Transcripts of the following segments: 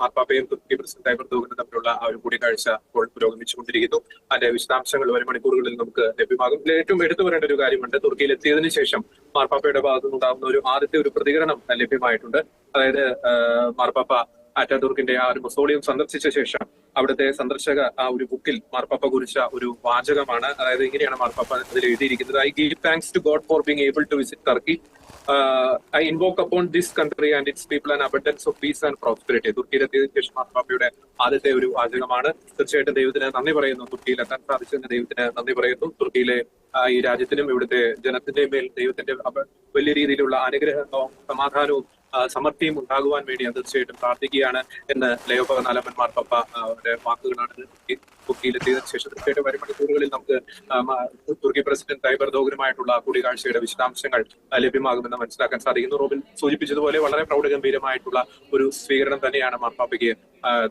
മാർപ്പാപ്പയും തുർക്കി പ്രസിഡന്റായ പ്രദോഗനും തമ്മിലുള്ള ആ ഒരു കൂടിക്കാഴ്ച ഇപ്പോൾ പുരോഗമിച്ചുകൊണ്ടിരിക്കുന്നു. അതിന്റെ വിശദാംശങ്ങൾ ഒരു മണിക്കൂറുകളിൽ നമുക്ക് ലഭ്യമാകും. ഇതിൽ ഏറ്റവും എടുത്തു പറയേണ്ട ഒരു കാര്യമുണ്ട്. തുർക്കിയിൽ എത്തിയതിനു ശേഷം മാർപ്പാപ്പയുടെ ഭാഗത്തു നിന്നുണ്ടാകുന്ന ഒരു ആദ്യത്തെ ഒരു പ്രതികരണം ലഭ്യമായിട്ടുണ്ട്. അതായത് മാർപ്പാപ്പ അറ്റാതുർക്കിന്റെ ആ ഒരു മൊസോളിയം സന്ദർശിച്ച ശേഷം അവിടുത്തെ സന്ദർശക ആ ഒരു ബുക്കിൽ മാർപ്പാപ്പ കുറിച്ച ഒരു വാചകമാണ്. അതായത് ഇങ്ങനെയാണ് മാർപ്പാപ്പ അതിൽ എഴുതിയിരിക്കുന്നത്. I give thanks to God for being able to visit Turkey I invoke upon this country and its people and abundance of peace and prosperity തുർക്കിയിലെത്തിയതിനു ശേഷം മാർപ്പാപ്പയുടെ ആദ്യത്തെ ഒരു വാചകമാണ്. തീർച്ചയായിട്ടും ദൈവത്തിന് നന്ദി പറയുന്നു. തുർക്കിയിൽ എത്താൻ സാധിച്ചതിന് ദൈവത്തിന് നന്ദി പറയുന്നു. തുർക്കിയിലെ ഈ രാജ്യത്തിനും ഇവിടുത്തെ ജനത്തിന്റെ മേൽ ദൈവത്തിന്റെ വലിയ രീതിയിലുള്ള അനുഗ്രഹവും സമാധാനവും സമൃദ്ധിയും ഉണ്ടാകുവാൻ വേണ്ടി അത് തീർച്ചയായിട്ടും പ്രാർത്ഥിക്കുകയാണ് എന്ന് ലയോ പതിനാലമ്മൻ അവരുടെ വാക്കുകളാണ് തുർക്കിയിലെത്തിയതിനു ശേഷം തീർച്ചയായിട്ടും വരും മണിക്കൂറുകളിൽ നമുക്ക് തുർക്കി പ്രസിഡന്റ് തൈബർ ദോഗനുമായിട്ടുള്ള കൂടിക്കാഴ്ചയുടെ വിശദാംശങ്ങൾ ലഭ്യമാകുമെന്ന് മനസ്സിലാക്കാൻ സാധിക്കുന്നു. റോബിൻ സൂചിപ്പിച്ചതുപോലെ വളരെ പ്രൗഢഗംഭീരമായിട്ടുള്ള ഒരു സ്വീകരണം തന്നെയാണ് മാർപ്പാപ്പയ്ക്ക്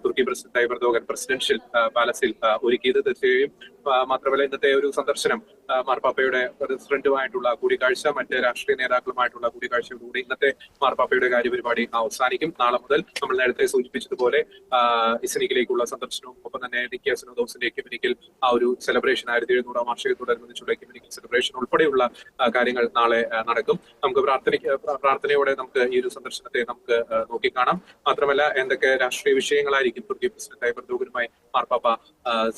തുർക്കി പ്രസിഡന്റ് തൈബർ ദോഗൻ പ്രസിഡൻഷ്യൽ പാലസിൽ ഒരുക്കിയത്. തീർച്ചയായും മാത്രമല്ല ഇന്നത്തെ ഒരു സന്ദർശനം മാർപ്പാപ്പയുടെ പ്രസിഡന്റുമായിട്ടുള്ള കൂടിക്കാഴ്ച മറ്റ് രാഷ്ട്രീയ നേതാക്കളുമായിട്ടുള്ള കൂടിക്കാഴ്ചയോടുകൂടി ഇന്നത്തെ മാർപ്പാപ്പയുടെ കാര്യപരിപാടി അവസാനിക്കും. നാളെ മുതൽ നമ്മൾ നേരത്തെ സൂചിപ്പിച്ചതുപോലെ ഇസ്നിക്കിലേക്കുള്ള സന്ദർശനവും ഒപ്പം തന്നെ നിക്കിയ സിനോദോസിന്റെ എക്യുമിനിക്കൽ ആ ഒരു സെലിബ്രേഷൻ ആയിരത്തി എഴുന്നൂറാം വാർഷികത്തോടനുബന്ധിച്ചുള്ള എക്യുമിനിക്കൽ സെലിബ്രേഷൻ ഉൾപ്പെടെയുള്ള കാര്യങ്ങൾ നാളെ നടക്കും. നമുക്ക് പ്രാർത്ഥന പ്രാർത്ഥനയോടെ നമുക്ക് ഈ ഒരു സന്ദർശനത്തെ നമുക്ക് നോക്കിക്കാണാം. മാത്രമല്ല എന്തൊക്കെ രാഷ്ട്രീയ വിഷയങ്ങളായിരിക്കും തുർക്കി പ്രസിഡന്റ് തൈബർ ദോഗനുമായി മാർപ്പാപ്പ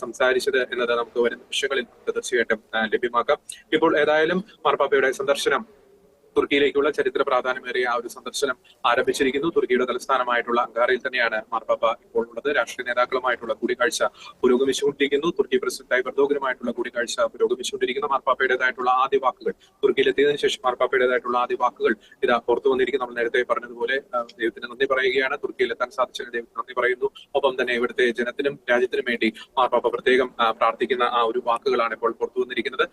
സംസാരിച്ചത് എന്നത് നമുക്ക് വരുന്ന വിഷയങ്ങളിൽ നമുക്ക് തീർച്ചയായിട്ടും ലഭ്യമാക്കാം. ഇപ്പോൾ ഏതായാലും മാർപ്പാപ്പയുടെ സന്ദർശനം തുർക്കിയിലേക്കുള്ള ചരിത്ര പ്രാധാന്യമേറിയ ആ ഒരു സന്ദർശനം ആരംഭിച്ചിരിക്കുന്നു. തുർക്കിയുടെ തലസ്ഥാനമായിട്ടുള്ള അങ്കാറയിൽ തന്നെയാണ് മാർപ്പാപ്പ ഇപ്പോൾ ഉള്ളത്. രാഷ്ട്രീയ നേതാക്കളുമായിട്ടുള്ള കൂടിക്കാഴ്ച പുരോഗമിച്ചുകൊണ്ടിരിക്കുന്നു. തുർക്കി പ്രസിഡന്റ് ബർദോഗനുമായിട്ടുള്ള കൂടിക്കാഴ്ച പുരോഗമിച്ചുകൊണ്ടിരിക്കുന്നു. മാർപ്പാപ്പയുടേതായിട്ടുള്ള ആദ്യ വാക്കുകൾ തുർക്കിയിലെത്തിയതിനു ശേഷം മാർപ്പാപ്പയുടേതായിട്ടുള്ള ആദ്യ വാക്കുകൾ ഇതാ പുറത്തു വന്നിരിക്കുന്നു. നമ്മൾ നേരത്തെ പറഞ്ഞതുപോലെ ദൈവത്തിന് നന്ദി പറയുകയാണ്. തുർക്കിയിലെത്താൻ സാധിച്ചതിന് ദൈവത്തിന് നന്ദി പറയുന്നു. ഒപ്പം തന്നെ ഇവിടുത്തെ ജനത്തിനും രാജ്യത്തിനും വേണ്ടി മാർപ്പാപ്പ പ്രത്യേകം പ്രാർത്ഥിക്കുന്ന ആ ഒരു വാക്കുകളാണ് ഇപ്പോൾ പുറത്തു വന്നിരിക്കുന്നത്.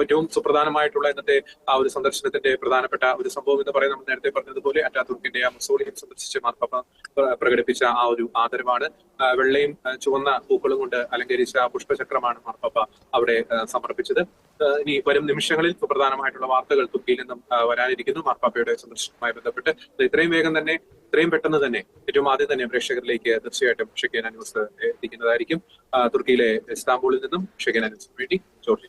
ഏറ്റവും സുപ്രധാനമായിട്ടുള്ള ഇന്നത്തെ ആ ഒരു സന്ദർശനത്തിന്റെ പ്രധാനപ്പെട്ട ഒരു സംഭവം എന്ന് പറയുന്നത് നമ്മൾ നേരത്തെ പറഞ്ഞതുപോലെ അറ്റാതുർക്കിന്റെ ആ മുസോളിയും സന്ദർശിച്ച് മാർപ്പാപ്പ പ്ര- പ്രകടിപ്പിച്ച ആ ഒരു ആദരവാണ്. വെള്ളയും ചുവന്ന പൂക്കളും കൊണ്ട് അലങ്കരിച്ച പുഷ്പചക്രമാണ് മാർപ്പാപ്പ അവിടെ സമർപ്പിച്ചത്. ഇനി വരും നിമിഷങ്ങളിൽ സുപ്രധാനമായിട്ടുള്ള വാർത്തകൾ തുർക്കിയിൽ നിന്നും വരാനിരിക്കുന്നു. മാർപ്പാപ്പയുടെ സന്ദർശനവുമായി ബന്ധപ്പെട്ട്. ഇത്രയും വേഗം തന്നെ ഇത്രയും പെട്ടെന്ന് തന്നെ ഏറ്റവും ആദ്യം തന്നെ പ്രേക്ഷകരിലേക്ക് തീർച്ചയായിട്ടും ഷെക്കേന ന്യൂസ് എത്തിക്കുന്നതായിരിക്കും. തുർക്കിയിലെ ഇസ്താംബൂളിൽ നിന്നും ഷെക്കേന ന്യൂസിന് വേണ്ടി ജോർജി